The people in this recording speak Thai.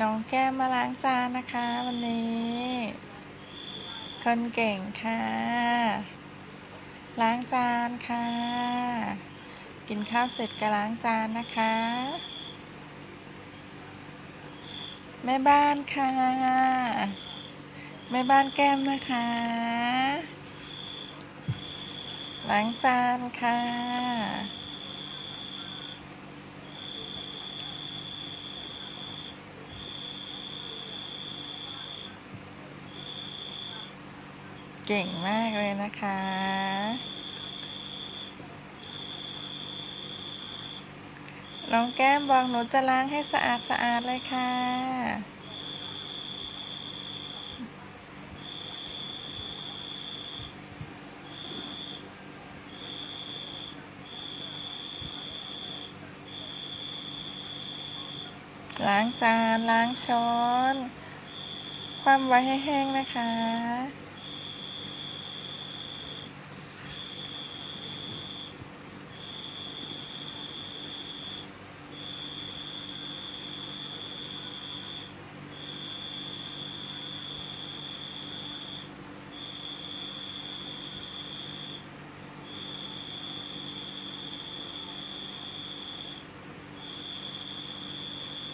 น้องแก้มมาล้างจานนะคะ วันนี้ คนเก่งค่ะ ล้างจานค่ะ กินข้าวเสร็จก็ล้างจานนะคะ แม่บ้านค่ะ แม่บ้านแก้มนะคะ ล้างจานค่ะ เก่งมากเลยนะคะ น้องแก้มบอกหนูจะล้างให้สะอาดสะอาดเลยค่ะ ล้างจานล้างช้อนความไว้ให้แห้งนะคะ